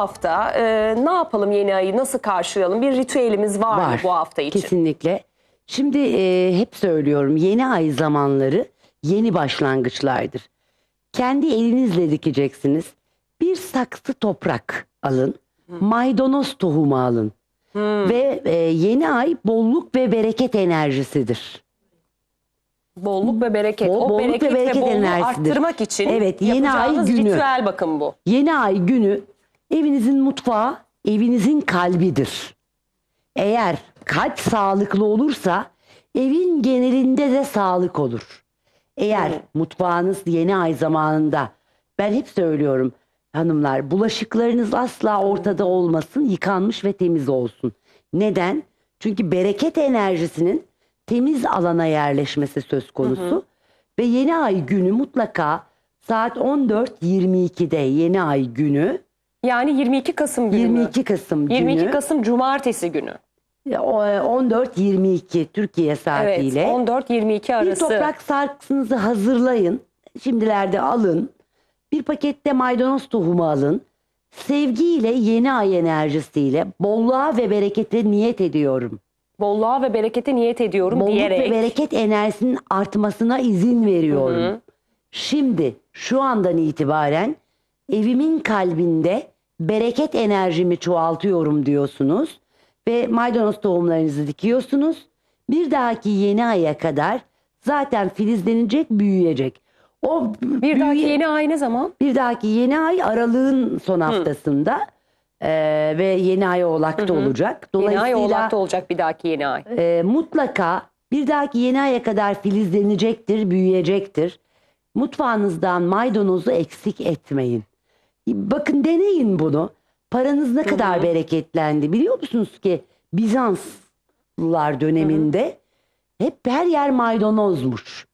hafta e, ne yapalım yeni ayı nasıl karşılayalım? Bir ritüelimiz var, mı bu hafta için? Kesinlikle. Şimdi e, hep söylüyorum yeni ay zamanları yeni başlangıçlardır. Kendi elinizle dikeceksiniz. Bir saksı toprak alın. Maydanoz tohumu alın. Ve e, yeni ay bolluk ve bereket enerjisidir. Bolluk ve bereket. Bol- o bolluk ve bereket ve, bereket bolluğu enerjisidir. arttırmak için Evet, yeni ay yapacağınız günü. ritüel bakın bu. Yeni ay günü evinizin mutfağı evinizin kalbidir. Eğer kalp sağlıklı olursa evin genelinde de sağlık olur. Eğer mutfağınız yeni ay zamanında ben hep söylüyorum hanımlar bulaşıklarınız asla ortada olmasın yıkanmış ve temiz olsun. Neden? Çünkü bereket enerjisinin temiz alana yerleşmesi söz konusu. Ve yeni ay günü mutlaka saat 14.22'de yeni ay günü Yani 22 Kasım günü. mü? 22 Kasım 22 günü Kasım Cumartesi günü. o- 14.22 Türkiye Evet. saatiyle 14-22 bir arası. toprak saksınızı hazırlayın. Şimdilerde alın. Bir pakette maydanoz tohumu alın. Sevgiyle yeni ay enerjisiyle bolluğa ve berekete niyet ediyorum. Bolluğa ve berekete niyet ediyorum Bolluk diyerek. ve bereket enerjisinin artmasına izin veriyorum. Şimdi şu andan itibaren evimin kalbinde bereket enerjimi çoğaltıyorum diyorsunuz ve maydanoz tohumlarınızı dikiyorsunuz. Bir dahaki yeni aya kadar zaten filizlenecek, büyüyecek. O Bir dahaki büyüye- yeni ay ne zaman? bir dahaki yeni ay aralığın son haftasında eee, ve yeni ay oğlakta olacak. Yeni ay Dolayısıyla Oğlak'ta olacak bir dahaki yeni ay. e, mutlaka bir dahaki yeni aya kadar filizlenecektir, büyüyecektir. Mutfağınızdan maydanozu eksik etmeyin. Bakın deneyin bunu. Paranız ne kadar bereketlendi biliyor musunuz ki Bizanslılar döneminde hep her yer maydanozmuş.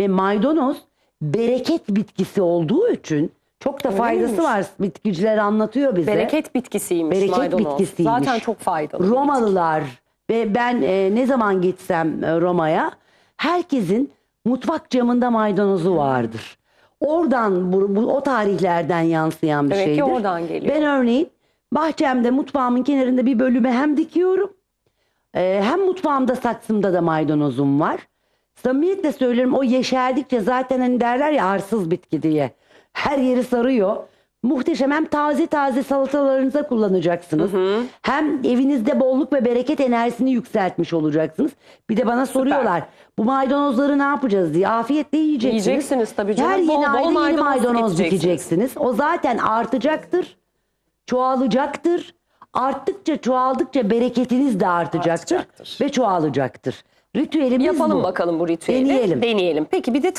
Ve maydanoz bereket bitkisi olduğu için çok da faydası miymiş? var. Bitkiciler anlatıyor bize. Bereket bitkisiymiş Bereket maydanoz. bitkisiymiş. Zaten çok faydalı. Romalılar ve ben e, ne zaman gitsem e, Roma'ya herkesin mutfak camında maydanozu vardır. Oradan bu, bu- o tarihlerden yansıyan bir Demek ki şeydir. oradan geliyor. Ben örneğin bahçemde mutfağımın kenarında bir bölüme hem dikiyorum e, hem mutfağımda saksımda da maydanozum var. Samimiyetle söylerim o yeşerdikçe zaten hani derler ya arsız bitki diye. Her yeri sarıyor. Muhteşem hem taze taze salatalarınıza kullanacaksınız. Hem evinizde bolluk ve bereket enerjisini yükseltmiş olacaksınız. Bir de bana soruyorlar bu maydanozları ne yapacağız diye. Afiyetle yiyeceksiniz. Yiyeceksiniz tabii canım. Her yeni Bol bol ayda yeni maydanoz maydanoz dikeceksiniz. dikeceksiniz. O zaten artacaktır çoğalacaktır. Arttıkça çoğaldıkça bereketiniz de artacaktır, Artacaktır. ve çoğalacaktır. Ritüelimiz Yapalım bu. bakalım bu ritüeli. Deneyelim. Deneyelim. Peki bir de